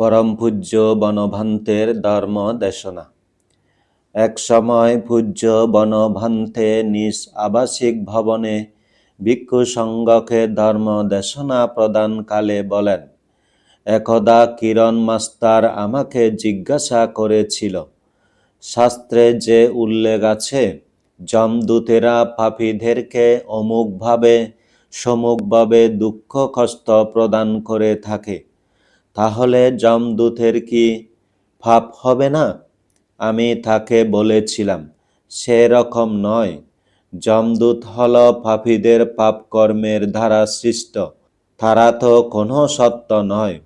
পরম পূজ্য বনভান্তের ধর্ম দেশনা। এক সময় পূজ্য বনভান্তে নিজ আবাসিক ভবনে ভিক্ষু সঙ্গকে ধর্ম দেশনা প্রদানকালে বলেন, একদা কিরণ মাস্টার আমাকে জিজ্ঞাসা করেছিল, শাস্ত্রে যে উল্লেখ আছে, যমদূতেরা পাপীদেরকে অমুকভাবে সমুকভাবে দুঃখ কষ্ট প্রদান করে থাকে। তাহলে যমদূতের কি পাপ হবে না? আমি তাকে বলেছিলাম সেরকম নয়। যমদূত হল পাপীদের পাপ কর্মের দ্বারা সৃষ্ট, তারা তো কোনো সত্য নয়।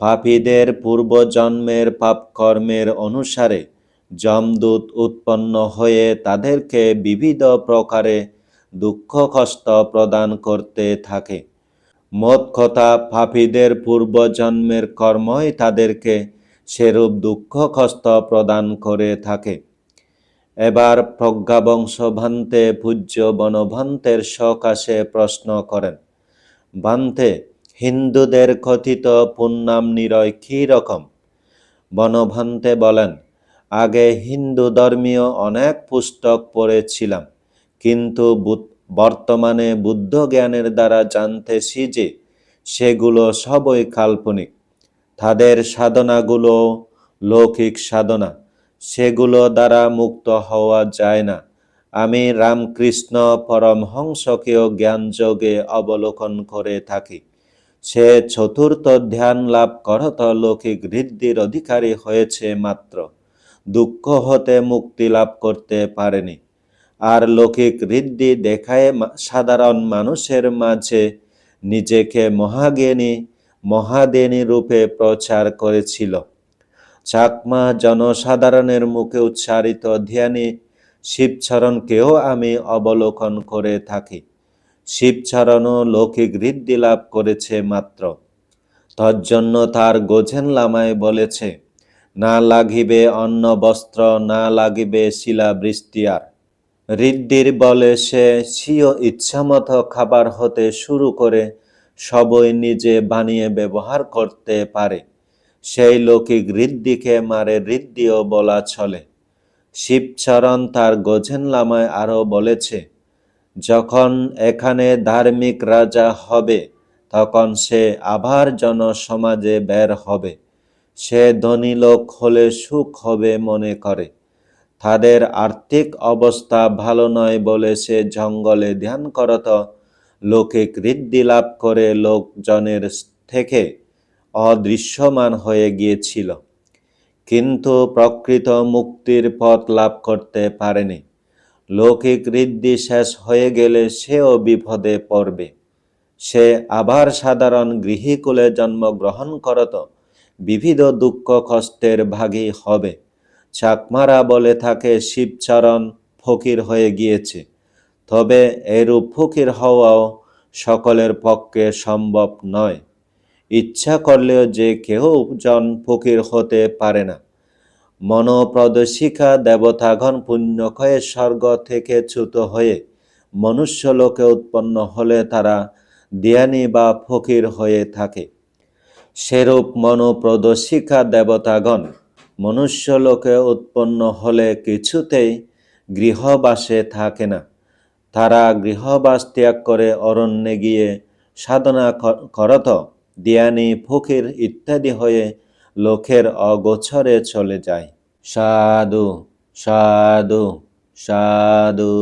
পাপীদের পূর্বজন্মের পাপ কর্মের অনুসারে যমদূত উৎপন্ন হয়ে তাদেরকে বিবিধ প্রকারে দুঃখ কষ্ট প্রদান করতে থাকে। কথা পাপীদের পূর্বজন্মের কর্মই তাদেরকে সেরূপ দুঃখ কষ্ট প্রদান করে থাকে। এবার প্রজ্ঞাবংশ ভান্তে পূজ্য বনভান্তের সকাশে প্রশ্ন করেন, ভান্তে, হিন্দুদের কথিত পুণ্যাম নিরয় কী রকম? বনভান্তে বলেন, আগে হিন্দু ধর্মীয় অনেক পুস্তক পড়েছিলাম, কিন্তু বর্তমানে বুদ্ধ জ্ঞানের দ্বারা জানতেছি যে সেগুলো সবই কাল্পনিক। তাদের সাধনাগুলো লৌকিক সাধনা, সেগুলো দ্বারা মুক্ত হওয়া যায় না। আমি রামকৃষ্ণ পরমহংসকেও জ্ঞানযোগে অবলোকন করে থাকি। সে চতুর্থ ধ্যান লাভ করত লৌকিক ঋদ্ধির অধিকারী হয়েছে মাত্র। দুঃখ হতে মুক্তি লাভ করতে পারেনি। আর লৌকিক ঋদ্ধি দেখায় সাধারণ মানুষের মাঝে। নিজেকে মহাজ্ঞানী মহাদেনী রূপে প্রচার করেছিল। চাকমা জনসাধারণের মুখে উচ্চারিত ধ্যানী, শিবচরণকেও আমি অবলোকন করে থাকি। শিবচরণও লৌকিক ঋদ্ধি লাভ করেছে মাত্র। তজ্জন্য তার গোঝেন লামায় বলেছে, না লাগিবে অন্ন বস্ত্র, না লাগিবে শিলা বৃষ্টিয়ার ঋদ্ধির বলে সে স্বীয় ইচ্ছামতো খাবার হতে শুরু করে, সবই নিজে বানিয়ে ব্যবহার করতে পারে। সেই লৌকিক ঋদ্ধিকে মারে ঋদ্ধিও বলা চলে। শিবচরণ তার গোঝেন লামায় আরও বলেছে, যখন এখানে ধার্মিক রাজা হবে, তখন সে আবার জনসমাজে বের হবে। সে ধনী লোক হলে সুখ হবে মনে করে। তাদের আর্থিক অবস্থা ভালো নয় বলে সে জঙ্গলে ধ্যান করত। লোকে ঋদ্ধি লাভ করে লোকজনের থেকে অদৃশ্যমান হয়ে গিয়েছিল। কিন্তু প্রকৃত মুক্তির পথ লাভ করতে পারেনি। লৌকিক ঋদ্ধি শেষ হয়ে গেলে সেও বিপদে পড়বে। সে আবার সাধারণ গৃহীকুলে জন্মগ্রহণ করত। বিবিধ দুঃখ কষ্টের ভাগী হবে। চাকমারা বলে থাকে, শিবচরণ ফকির হয়ে গিয়েছে। তবে এরূপ ফকির হওয়াও সকলের পক্ষে সম্ভব নয়। ইচ্ছা করলেও যে কেউ জন ফকির হতে পারে না। মনোপ্রদশিকা দেবতাগণ পুণ্যক্ষয়ে স্বর্গ থেকে চ্যুত হয়ে মনুষ্যলোকে উৎপন্ন হলে তারা দিয়ানি বা ফকির হয়ে থাকে। সেরূপ মনোপ্রদশিকা দেবতাগণ মনুষ্যলোকে উৎপন্ন হলে কিছুতেই গৃহবাসে থাকে না। তারা গৃহবাস ত্যাগ করে অরণ্যে গিয়ে সাধনা করত, দিয়ানি, ফকির ইত্যাদি হয়ে লোকের অগোছরে চলে যায়। সাধু সাধু সাধু।